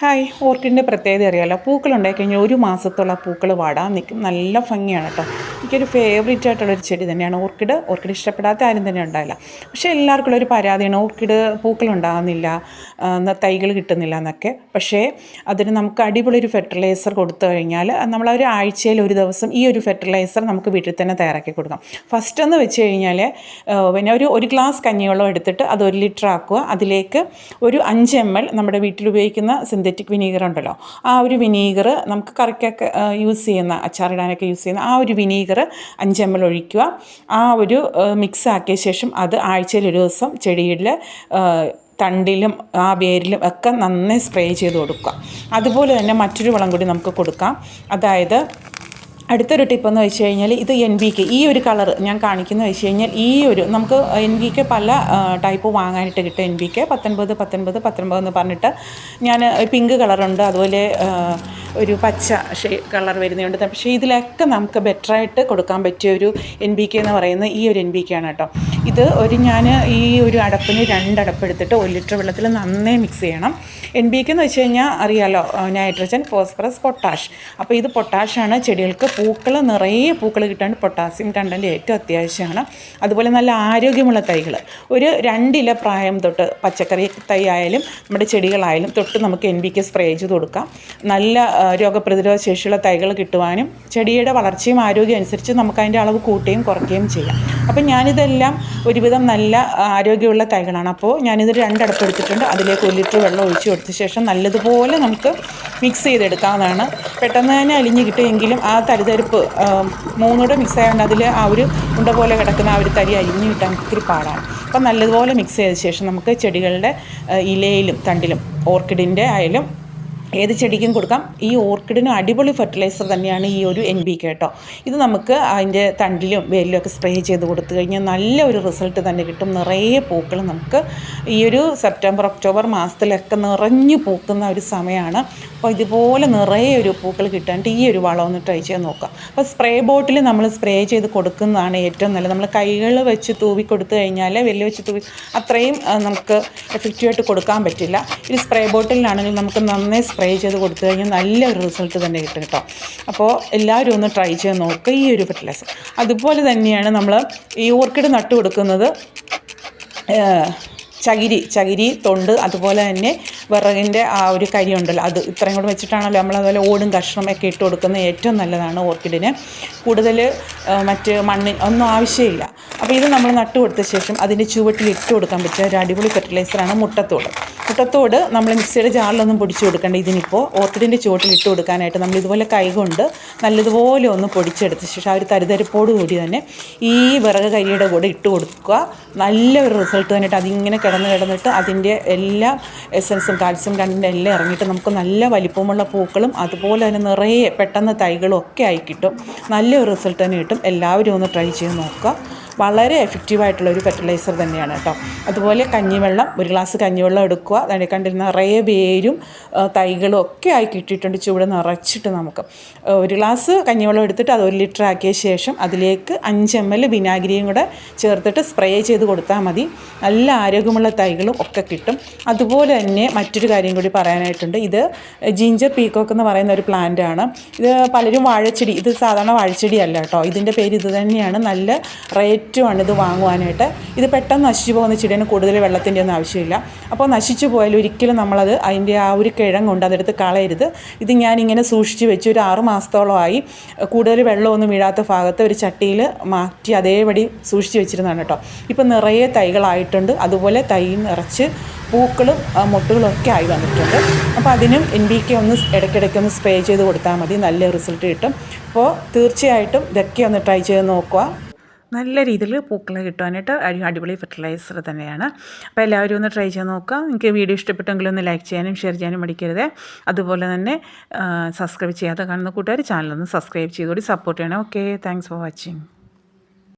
Hi ഓർക്കിഡിന്റെ പ്രത്യേകത അറിയാമല്ലോ പൂക്കളുണ്ടായി കഴിഞ്ഞാൽ ഒരു മാസത്തോളം പൂക്കൾ വാടാൻ നിൽക്കും. നല്ല ഭംഗിയാണ് കേട്ടോ. എനിക്കൊരു ഫേവറേറ്റ് ആയിട്ടുള്ളൊരു ചെടി തന്നെയാണ് ഓർക്കിഡ്. ഓർക്കിഡ് ഇഷ്ടപ്പെടാത്ത ആരും തന്നെ ഉണ്ടാവില്ല. പക്ഷേ എല്ലാവർക്കും ഉള്ളൊരു പരാതിയാണ്. ഓർക്കിഡ് പൂക്കൾ ഉണ്ടാകുന്നില്ല തൈകൾ കിട്ടുന്നില്ല എന്നൊക്കെ. പക്ഷേ അതിന് നമുക്ക് അടിപൊളി ഒരു ഫെർട്ടിലൈസർ കൊടുത്തു കഴിഞ്ഞാൽ നമ്മൾ ഒരു ആഴ്ചയിൽ ഒരു ദിവസം ഈ ഒരു ഫെർട്ടിലൈസർ നമുക്ക് വീട്ടിൽ തന്നെ തയ്യാറാക്കി കൊടുക്കാം. ഫസ്റ്റ് എന്ന് വെച്ച് കഴിഞ്ഞാൽ പിന്നെ ഒരു ഒരു ഗ്ലാസ് കഞ്ഞിവെള്ളം എടുത്തിട്ട് അത് ഒരു ലിറ്റർ ആക്കുക. അതിലേക്ക് ഒരു അഞ്ച് എം എൽ നമ്മുടെ വീട്ടിൽ ഉപയോഗിക്കുന്ന സിന്തറ്റിക് വിനീഗർ ഉണ്ടല്ലോ. ആ ഒരു വിനീഗർ നമുക്ക് കറിക്കൊക്കെ യൂസ് ചെയ്യുന്ന അച്ചാറിടാനൊക്കെ യൂസ് ചെയ്യുന്ന ആ ഒരു വിനീഗർ അഞ്ച് എം എൽ ഒഴിക്കുക. ആ ഒരു മിക്സ് ആക്കിയ ശേഷം അത് ആഴ്ചയിൽ ഒരു ദിവസം ചെടിയിൽ തണ്ടിലും ആ വേരിലും ഒക്കെ നന്നായി സ്പ്രേ ചെയ്ത് കൊടുക്കുക. അതുപോലെ തന്നെ മറ്റൊരു വളം കൂടി നമുക്ക് കൊടുക്കാം. അതായത് അടുത്തൊരു ടിപ്പെന്ന് വെച്ച് കഴിഞ്ഞാൽ ഇത് എൻ ബി കെ ഈ ഒരു കളർ ഞാൻ കാണിക്കുന്നത് വെച്ച് കഴിഞ്ഞാൽ ഈ ഒരു നമുക്ക് എൻ ബി കെ പല ടൈപ്പ് വാങ്ങാനായിട്ട് കിട്ടും. എൻ ബി കെ പത്തൊൻപത് പത്തൊൻപത് പത്തൊൻപത് എന്ന് പറഞ്ഞിട്ട് ഞാൻ പിങ്ക് കളറുണ്ട് അതുപോലെ ഒരു പച്ച ഷേ കളർ വരുന്നുണ്ട് പക്ഷേ ഇതിലൊക്കെ നമുക്ക് ബെറ്ററായിട്ട് കൊടുക്കാൻ പറ്റിയ ഒരു എൻ ബി കെ എന്ന് പറയുന്ന ഈ ഒരു എൻ ബി കെ ആണ് കേട്ടോ. ഇത് ഒരു ഞാൻ ഈ ഒരു അടപ്പിന് രണ്ട് അടപ്പ് എടുത്തിട്ട് ഒരു ലിറ്റർ വെള്ളത്തിൽ നന്നേ മിക്സ് ചെയ്യണം. എൻ ബി കെ എന്ന് വെച്ച് കഴിഞ്ഞാൽ അറിയാലോ നൈട്രജൻ ഫോസ്ഫറസ് പൊട്ടാഷ് അപ്പോൾ ഇത് പൊട്ടാഷാണ് ചെടികൾക്ക് പൂക്കൾ നിറയെ പൂക്കൾ കിട്ടാൻ പൊട്ടാസ്യം കണ്ടന്റ് ഏറ്റവും അത്യാവശ്യമാണ്. അതുപോലെ നല്ല ആരോഗ്യമുള്ള തൈകൾ. ഒരു രണ്ടില പ്രായം തൊട്ട് പച്ചക്കറി തൈ ആയാലും നമ്മുടെ ചെടികളായാലും തൊട്ട് നമുക്ക് എൻ ബി കെ സ്പ്രേ ചെയ്ത് കൊടുക്കാം. നല്ല രോഗപ്രതിരോധ ശേഷിയുള്ള തൈകൾ കിട്ടുവാനും ചെടിയുടെ വളർച്ചയും ആരോഗ്യം അനുസരിച്ച് നമുക്ക് അതിന്റെ അളവ് കൂട്ടുകയും കുറയ്ക്കുകയും ചെയ്യാം. അപ്പം ഞാനിതെല്ലാം ഒരുവിധം നല്ല ആരോഗ്യമുള്ള തൈകളാണ്. അപ്പോൾ ഞാനിത് രണ്ടടപ്പ് എടുത്തിട്ടുണ്ട്. അതിലേക്ക് ഒരു ലിറ്റർ വെള്ളം ഒഴിച്ച് കൊടുത്ത ശേഷം നല്ലതുപോലെ നമുക്ക് മിക്സ് ചെയ്തെടുക്കാവുന്നതാണ്. പെട്ടെന്ന് തന്നെ അലിഞ്ഞ് കിട്ടുമെങ്കിലും ആ തരിതരിപ്പ് മൂന്നൂടെ മിക്സ് ആയതുകൊണ്ട് അതിൽ ആ ഒരു ഉണ്ട പോലെ കിടക്കുന്ന ആ ഒരു തരി അലിഞ്ഞ് കിട്ടാൻ ഒത്തിരി പാടാണ്. അപ്പം നല്ലതുപോലെ മിക്സ് ചെയ്ത ശേഷം നമുക്ക് ചെടികളുടെ ഇലയിലും തണ്ടിലും ഓർക്കിഡിന്റെ ആയാലും ഏത് ചെടിക്കും കൊടുക്കാം. ഈ ഓർക്കിഡിനും അടിപൊളി ഫെർട്ടിലൈസർ തന്നെയാണ് ഈ ഒരു എൻ ബി കേട്ടോ ഇത് നമുക്ക് അതിന്റെ തണ്ടിലും വേലിലും ഒക്കെ സ്പ്രേ ചെയ്ത് കൊടുത്തു കഴിഞ്ഞാൽ നല്ല ഒരു റിസൾട്ട് തന്നെ കിട്ടും. നിറയെ പൂക്കൾ നമുക്ക് ഈ ഒരു സെപ്റ്റംബർ ഒക്ടോബർ മാസത്തിലൊക്കെ നിറഞ്ഞു പൂക്കുന്ന ഒരു സമയമാണ്. അപ്പോൾ ഇതുപോലെ നിറയെ ഒരു പൂക്കൾ കിട്ടാണ്ട് ഈ ഒരു വളം ഒന്ന് ട്രൈ ചെയ്ത് നോക്കാം. അപ്പോൾ സ്പ്രേ ബോട്ടിൽ നമ്മൾ സ്പ്രേ ചെയ്ത് കൊടുക്കുന്നതാണ് ഏറ്റവും നല്ലത്. നമ്മൾ കൈകൾ വെച്ച് തൂവി കൊടുത്തു കഴിഞ്ഞാൽ വെല്ലു വെച്ച് തൂവി അത്രയും നമുക്ക് എഫക്റ്റീവായിട്ട് കൊടുക്കാൻ പറ്റില്ല. ഈ സ്പ്രേ ബോട്ടിലാണെങ്കിൽ നമുക്ക് നന്നായി സ്പ്രേ ചെയ്ത് കൊടുത്തു കഴിഞ്ഞാൽ നല്ലൊരു റിസൾട്ട് തന്നെ കിട്ടും കേട്ടോ. അപ്പോൾ എല്ലാവരും ഒന്ന് ട്രൈ ചെയ്ത് നോക്കുക ഈ ഒരു ഫെർട്ടിലൈസർ അതുപോലെ തന്നെയാണ് നമ്മൾ ഈ ഓർക്കിഡ് നട്ടു കൊടുക്കുന്നത് ചകിരി ചകിരി തൊണ്ട് അതുപോലെ തന്നെ വിറകിന്റെ ആ ഒരു കരി ഉണ്ടല്ലോ അത് ഇത്രയും കൂടെ വെച്ചിട്ടാണല്ലോ നമ്മൾ അതുപോലെ ഓടും കഷ്ണമൊക്കെ ഇട്ട് കൊടുക്കുന്നത്. ഏറ്റവും നല്ലതാണ് ഓർക്കിഡിന്. കൂടുതൽ മറ്റ് മണ്ണിൽ ഒന്നും ആവശ്യമില്ല. അപ്പോൾ ഇത് നമ്മൾ നട്ടു കൊടുത്ത ശേഷം അതിന്റെ ചുവട്ടിൽ ഇട്ട് കൊടുക്കാൻ പറ്റിയ ഒരു അടിപൊളി ഫെർട്ടിലൈസറാണ് മുട്ടത്തോട്. മുട്ടത്തോട് നമ്മൾ മിക്സിയുടെ ജാറിലൊന്നും പൊടിച്ചു കൊടുക്കേണ്ട. ഇതിനിപ്പോൾ ഓർക്കിഡിന്റെ ചുവട്ടിൽ ഇട്ട് കൊടുക്കാനായിട്ട് നമ്മൾ ഇതുപോലെ കൈകൊണ്ട് നല്ലതുപോലെ ഒന്ന് പൊടിച്ചെടുത്ത ശേഷം ആ ഒരു തരിതരിപ്പോട് കൂടി തന്നെ ഈ വിറക് കരിയുടെ കൂടെ ഇട്ട് കൊടുക്കുക. നല്ല ഒരു റിസൾട്ട് തന്നിട്ട് അതിങ്ങനെ കിടന്ന് കിടന്നിട്ട് അതിന്റെ എല്ലാ എസൻസും കാൽസ്യം കണ്ടന്റ് എല്ലാം ഇറങ്ങിയിട്ട് നമുക്ക് നല്ല വലിപ്പമുള്ള പൂക്കളും അതുപോലെ തന്നെ നിറയെ പെട്ടെന്ന് തൈകളും ഒക്കെ ആയി കിട്ടും. നല്ലൊരു റിസൾട്ട് തന്നെ കിട്ടും. എല്ലാവരും ഒന്ന് ട്രൈ ചെയ്ത് നോക്കുക. വളരെ എഫക്റ്റീവായിട്ടുള്ള ഒരു ഫെർട്ടിലൈസർ തന്നെയാണ് കേട്ടോ. അതുപോലെ കഞ്ഞിവെള്ളം ഒരു ഗ്ലാസ് കഞ്ഞിവെള്ളം എടുക്കുക. അതിനെ കണ്ടിരുന്ന നിറയെ വേരും തൈകളും ഒക്കെ ആയി കിട്ടിയിട്ടുണ്ട്. ചൂട് നിറച്ചിട്ട് നമുക്ക്. ഒരു ഗ്ലാസ് കഞ്ഞിവെള്ളം എടുത്തിട്ട് അത് ഒരു ലിറ്റർ ആക്കിയ ശേഷം അതിലേക്ക് അഞ്ച് എം എൽ വിനാഗിരിയും കൂടെ ചേർത്തിട്ട് സ്പ്രേ ചെയ്ത് കൊടുത്താൽ മതി. നല്ല ആരോഗ്യമുള്ള തൈകളും ഒക്കെ കിട്ടും. അതുപോലെ തന്നെ മറ്റൊരു കാര്യം കൂടി പറയാനായിട്ടുണ്ട്. ഇത് ജിഞ്ചർ പീക്കോക്ക് എന്ന് പറയുന്ന ഒരു പ്ലാന്റ് ആണ്. ഇത് പലരും വാഴച്ചെടി ഇത് സാധാരണ വാഴച്ചെടിയല്ല കേട്ടോ. ഇതിന്റെ പേര് ഇത് തന്നെയാണ്. നല്ല റേറ്റ് ഏറ്റവും ഇത് വാങ്ങുവാനായിട്ട്. ഇത് പെട്ടെന്ന് നശിച്ചു പോകുന്ന ചെടിയാണ് കൂടുതൽ വെള്ളത്തിന്റെ ഒന്നും ആവശ്യമില്ല. അപ്പോൾ നശിച്ചു പോയാൽ ഒരിക്കലും നമ്മളത് അതിന്റെ ആ ഒരു കിഴങ്ങുണ്ട് അതെടുത്ത് കളയരുത്. ഇത് ഞാനിങ്ങനെ സൂക്ഷിച്ച് വെച്ച് ഒരു ആറ് മാസത്തോളമായി കൂടുതൽ വെള്ളമൊന്നും വീഴാത്ത ഭാഗത്ത് ഒരു ചട്ടിയിൽ മാറ്റി അതേപടി സൂക്ഷിച്ച് വെച്ചിരുന്നതാണ് കേട്ടോ. ഇപ്പം നിറയെ തൈകളായിട്ടുണ്ട്. അതുപോലെ തൈ നിറച്ച് പൂക്കളും മുട്ടുകളും ഒക്കെ ആയി വന്നിട്ടുണ്ട്. അപ്പോൾ അതിനും എൻ ബി കെ ഒന്ന് ഇടയ്ക്കിടയ്ക്ക് ഒന്ന് സ്പ്രേ ചെയ്ത് കൊടുത്താൽ മതി. നല്ല റിസൾട്ട് കിട്ടും. അപ്പോൾ തീർച്ചയായിട്ടും ഇതൊക്കെ ഒന്ന് ട്രൈ ചെയ്ത് നോക്കുക. നല്ല രീതിയിൽ പൂക്കൾ കിട്ടുവാനായിട്ട് അടി അടിപൊളി ഫെർട്ടിലൈസർ തന്നെയാണ്. അപ്പോൾ എല്ലാവരും ഒന്ന് ട്രൈ ചെയ്ത് നോക്കുക. നിങ്ങൾക്ക് വീഡിയോ ഇഷ്ടപ്പെട്ടെങ്കിൽ ഒന്ന് ലൈക്ക് ചെയ്യാനും ഷെയർ ചെയ്യാനും മടിക്കരുത്. അതുപോലെ തന്നെ സബ്സ്ക്രൈബ് ചെയ്യാതെ കാണുന്ന കൂട്ടുകാർ ചാനലൊന്ന് സബ്സ്ക്രൈബ് ചെയ്തുകൂടി സപ്പോർട്ട് ചെയ്യണം. Okay thanks for watching